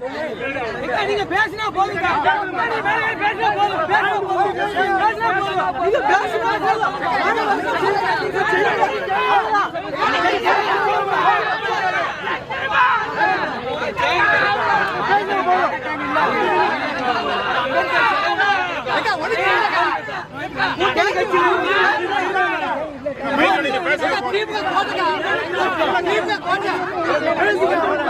நீங்க பேசினா போதுங்க வேலையை பேசினா போதும் பேசினா போதும் பேசினா போதும். நீங்க பேசினா போதும். இதை விட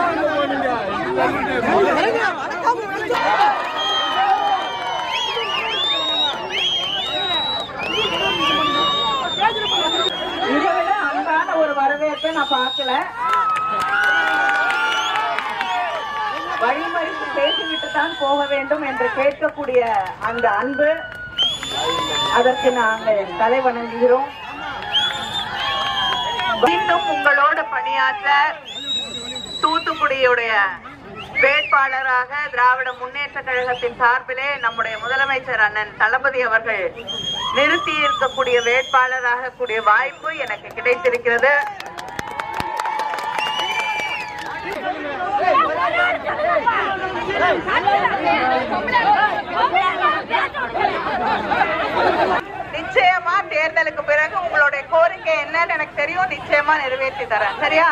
அன்பான ஒரு வரவேற்பை நான் பார்க்கல வழிமறித்து பேசிவிட்டு தான் போக வேண்டும் என்று கேட்கக்கூடிய அந்த அன்பு அதற்கு நாங்கள் தலை வணங்குகிறோம் மீண்டும் உங்களோட பணியாற்ற தூத்துக்குடியுடைய வேட்பாளராக திராவிட முன்னேற்ற கழகத்தின் சார்பிலே நம்முடைய முதலமைச்சர் அண்ணன் தளபதி அவர்கள் நிறுத்தி இருக்கக்கூடிய வேட்பாளராக கூடிய வாய்ப்பு எனக்கு கிடைத்திருக்கிறது. நிச்சயமா தேர்தலுக்கு பிறகு உங்களுடைய கோரிக்கை என்னன்னு எனக்கு தெரியும். நிச்சயமா நிறைவேற்றி தரேன். சரியா?